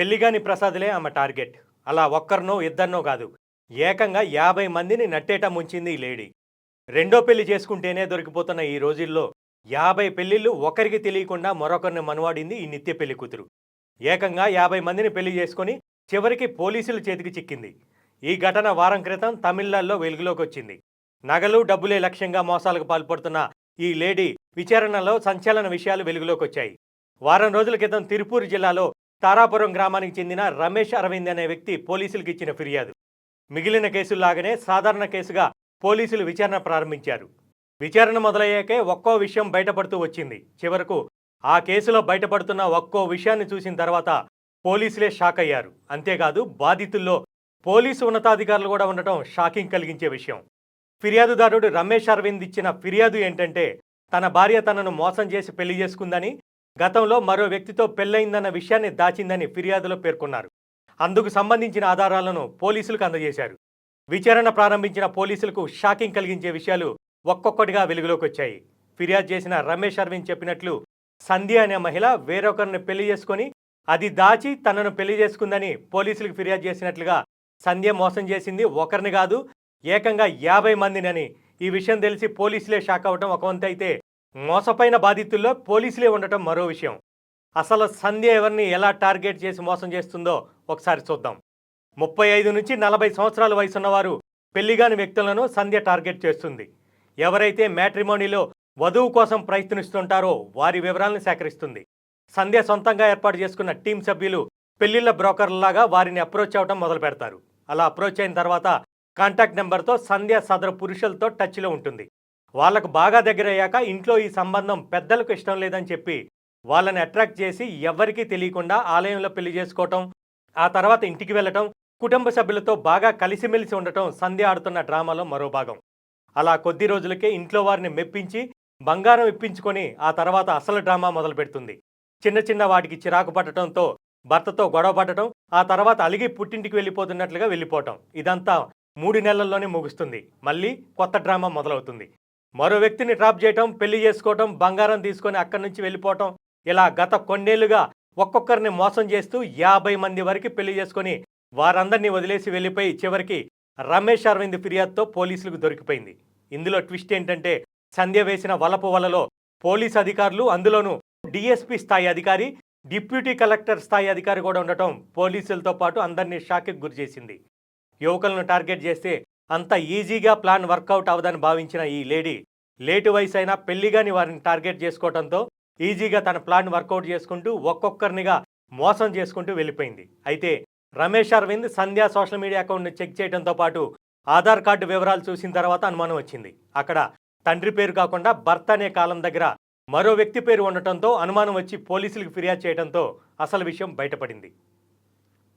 పెళ్ళిగాని ప్రసాదులే ఆమె టార్గెట్. అలా ఒక్కరినో ఇద్దరినో కాదు. ఏకంగా యాభై మందిని నట్టేట ముంచింది ఈ లేడీ. రెండో పెళ్ళి చేసుకుంటేనే దొరికిపోతున్న ఈ రోజుల్లో యాభై పెళ్ళిళ్ళు ఒకరికి తెలియకుండా మరొకరిని మనవాడింది ఈ నిత్య పెళ్ళి కూతురు. ఏకంగా యాభై మందిని పెళ్ళి చేసుకొని చివరికి పోలీసుల చేతికి చిక్కింది. ఈ ఘటన వారం క్రితం తమిళనాడులో వెలుగులోకి వచ్చింది. నగలు డబ్బులే లక్ష్యంగా మోసాలకు పాల్పడుతున్న ఈ లేడీ విచారణలో సంచలన విషయాలు వెలుగులోకి వచ్చాయి. వారం రోజుల క్రితం తిరుపూర్ జిల్లాలో తారాపురం గ్రామానికి చెందిన రమేష్ అరవింద్ అనే వ్యక్తి పోలీసులకు ఇచ్చిన ఫిర్యాదు. మిగిలిన కేసుల్లాగానే సాధారణ కేసుగా పోలీసులు విచారణ ప్రారంభించారు. విచారణ మొదలయ్యాకే ఒక్కో విషయం బయటపడుతూ వచ్చింది. చివరకు ఆ కేసులో బయటపడుతున్న ఒక్కో విషయాన్ని చూసిన తర్వాత పోలీసులే షాక్ అయ్యారు. అంతేకాదు బాధితుల్లో పోలీసు ఉన్నతాధికారులు కూడా ఉండటం షాకింగ్ కలిగించే విషయం. ఫిర్యాదుదారుడు రమేష్ అరవింద్ ఇచ్చిన ఫిర్యాదు ఏంటంటే తన భార్య తనను మోసం చేసి పెళ్ళి చేసుకుందని గతంలో మరో వ్యక్తితో పెళ్ళయిందన్న విషయాన్ని దాచిందని ఫిర్యాదులో పేర్కొన్నారు. అందుకు సంబంధించిన ఆధారాలను పోలీసులకు అందజేశారు. విచారణ ప్రారంభించిన పోలీసులకు షాకింగ్ కలిగించే విషయాలు ఒక్కొక్కటిగా వెలుగులోకి వచ్చాయి ఫిర్యాదు చేసిన రమేష్ అరవింద్ చెప్పినట్లు సంధ్య అనే మహిళ వేరొకరిని పెళ్ళి చేసుకొని అది దాచి తనను పెళ్ళి చేసుకుందని పోలీసులకు ఫిర్యాదు చేసినట్లుగా సంధ్య మోసం చేసింది ఒకరిని కాదు ఏకంగా యాభై మందినని ఈ విషయం తెలిసి పోలీసులే షాక్ అవ్వటం ఒక వంతైతే మోసపైన మోసపోయిన బాధితుల్లో పోలీసులే ఉండటం మరో విషయం. అసలు సంధ్య ఎవరిని ఎలా టార్గెట్ చేసి మోసం చేస్తుందో ఒకసారి చూద్దాం. ముప్పై ఐదు నుంచి నలభై సంవత్సరాల వయసున్నవారు పెళ్ళిగాని వ్యక్తులను సంధ్య టార్గెట్ చేస్తుంది. ఎవరైతే మ్యాట్రిమోనీలో వధువు కోసం ప్రయత్నిస్తుంటారో వారి వివరాలను సేకరిస్తుంది. సంధ్య సొంతంగా ఏర్పాటు చేసుకున్న టీం సభ్యులు పెళ్ళిళ్ళ బ్రోకర్లలాగా వారిని అప్రోచ్ అవ్వటం మొదలు పెడతారు. అలా అప్రోచ్ అయిన తర్వాత కాంటాక్ట్ నెంబర్తో సంధ్య సదరు పురుషులతో టచ్లో ఉంటుంది. వాళ్ళకు బాగా దగ్గరయ్యాక ఇంట్లో ఈ సంబంధం పెద్దలకు ఇష్టం లేదని చెప్పి వాళ్ళని అట్రాక్ట్ చేసి ఎవ్వరికీ తెలియకుండా ఆలయంలో పెళ్ళి చేసుకోవటం ఆ తర్వాత ఇంటికి వెళ్ళటం కుటుంబ సభ్యులతో బాగా కలిసిమెలిసి ఉండటం సంధ్య ఆడుతున్న డ్రామాలో మరో భాగం. అలా కొద్ది రోజులకే ఇంట్లో వారిని మెప్పించి బంగారం ఇప్పించుకొని ఆ తర్వాత అసలు డ్రామా మొదలు పెడుతుంది చిన్న చిన్న వాటికి చిరాకు పట్టడంతో భర్తతో గొడవ పడటం ఆ తర్వాత అలిగి పుట్టింటికి వెళ్ళిపోతున్నట్లుగా వెళ్ళిపోవటం. ఇదంతా మూడు నెలల్లోనే ముగుస్తుంది. మళ్ళీ కొత్త డ్రామా మొదలవుతుంది. మరో వ్యక్తిని ట్రాప్ చేయటం పెళ్ళి చేసుకోవటం బంగారం తీసుకొని అక్కడి నుంచి వెళ్ళిపోవటం ఇలా గత కొన్నేళ్ళుగా ఒక్కొక్కరిని మోసం చేస్తూ యాభై మంది వరకు పెళ్ళి చేసుకొని వారందరినీ వదిలేసి వెళ్ళిపోయి చివరికి రమేష్ అరవింద్ ఫిర్యాదుతో పోలీసులకు దొరికిపోయింది. ఇందులో ట్విస్ట్ ఏంటంటే సంధ్య వేసిన వలపు వలలో పోలీస్ అధికారులు అందులోనూ డిఎస్పీ స్థాయి అధికారి డిప్యూటీ కలెక్టర్ స్థాయి అధికారి కూడా ఉండటం పోలీసులతో పాటు అందరినీ షాక్కి గురిచేసింది. యువకులను టార్గెట్ చేస్తే అంత ఈజీగా ప్లాన్ వర్కౌట్ అవదని భావించిన ఈ లేడీ లేటు వయసు అయినా పెళ్ళిగాని వారిని టార్గెట్ చేసుకోవడంతో ఈజీగా తన ప్లాన్ వర్కౌట్ చేసుకుంటూ ఒక్కొక్కరినిగా మోసం చేసుకుంటూ వెళ్ళిపోయింది. అయితే రమేష్ అరవింద్ సంధ్యా సోషల్ మీడియా అకౌంట్ను చెక్ చేయడంతో పాటు ఆధార్ కార్డు వివరాలు చూసిన తర్వాత అనుమానం వచ్చింది. అక్కడ తండ్రి పేరు కాకుండా భర్త అనే కాలం దగ్గర మరో వ్యక్తి పేరు ఉండటంతో అనుమానం వచ్చి పోలీసులకు ఫిర్యాదు చేయడంతో అసలు విషయం బయటపడింది.